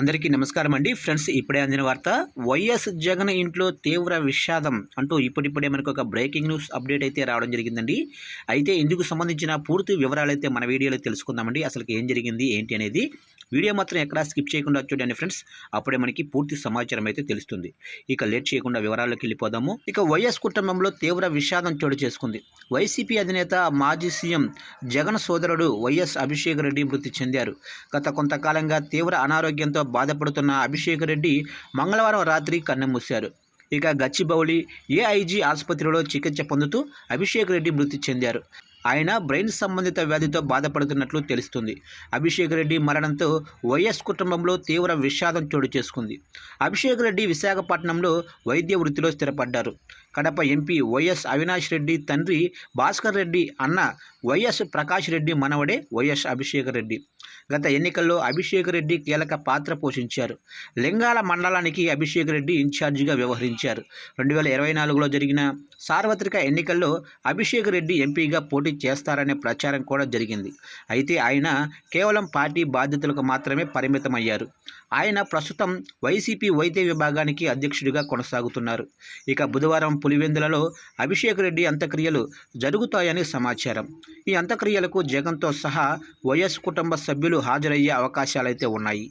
అందరికీ నమస్కారం అండి. ఫ్రెండ్స్ ఇప్పుడే అందిన వార్త వైఎస్ జగన్ ఇంట్లో తీవ్ర విషాదం అంటూ ఇప్పుడిప్పుడే మనకు ఒక బ్రేకింగ్ న్యూస్ అప్డేట్ అయితే రావడం జరిగిందండి. అయితే ఇందుకు సంబంధించిన పూర్తి వివరాలు అయితే మన వీడియోలో తెలుసుకుందామండి. అసలు ఏం జరిగింది ఏంటి అనేది వీడియో మాత్రం ఎక్కడా స్కిప్ చేయకుండా చూడండి ఫ్రెండ్స్. అప్పుడే మనకి పూర్తి సమాచారం అయితే తెలుస్తుంది. ఇక లేట్ చేయకుండా వివరాల్లోకి వెళ్ళిపోదాము. ఇక వైఎస్ కుటుంబంలో తీవ్ర విషాదం చోటు చేసుకుంది. వైసీపీ అధినేత మాజీ సీఎం జగన్ సోదరుడు వైఎస్ అభిషేక్ రెడ్డి మృతి చెందారు. గత కొంతకాలంగా తీవ్ర అనారోగ్యంతో బాధపడుతున్న అభిషేక్ రెడ్డి మంగళవారం రాత్రి కన్నెమూశారు. ఇక గచ్చిబౌలి ఏఐజీ ఆసుపత్రిలో చికిత్స పొందుతూ అభిషేక్ రెడ్డి మృతి చెందారు. ఆయన బ్రెయిన్ సంబంధిత వ్యాధితో బాధపడుతున్నట్లు తెలుస్తుంది. అభిషేక్ రెడ్డి మరణంతో వైఎస్ కుటుంబంలో తీవ్ర విషాదం చోటు చేసుకుంది. అభిషేక్ రెడ్డి విశాఖపట్నంలో వైద్య వృత్తిలో స్థిరపడ్డారు. Kadapa MP Y S Avinash Reddy తండ్రి భాస్కర్ రెడ్డి అన్న వైఎస్ ప్రకాష్ రెడ్డి మనవడే వైఎస్ అభిషేక్ రెడ్డి. గత ఎన్నికల్లో అభిషేక్ రెడ్డి కీలక పాత్ర పోషించారు. లింగాల మండలానికి అభిషేక్ రెడ్డి ఇన్ఛార్జిగా వ్యవహరించారు. రెండు వేల ఇరవై నాలుగులో జరిగిన సార్వత్రిక ఎన్నికల్లో అభిషేక్ రెడ్డి ఎంపీగా పోటీ చేస్తారనే ప్రచారం కూడా జరిగింది. అయితే ఆయన కేవలం పార్టీ బాధ్యతలకు మాత్రమే పరిమితమయ్యారు. ఆయన ప్రస్తుతం వైసీపీ వైద్య విభాగానికి అధ్యక్షుడిగా కొనసాగుతున్నారు. ఇక బుధవారం పులివెందులలో అభిషేక్ రెడ్డి అంత్యక్రియలు జరుగుతాయని సమాచారం. ఈ అంత్యక్రియలకు జగన్తో సహా వైఎస్ కుటుంబ సభ్యులు హాజరయ్యే అవకాశాలైతే ఉన్నాయి.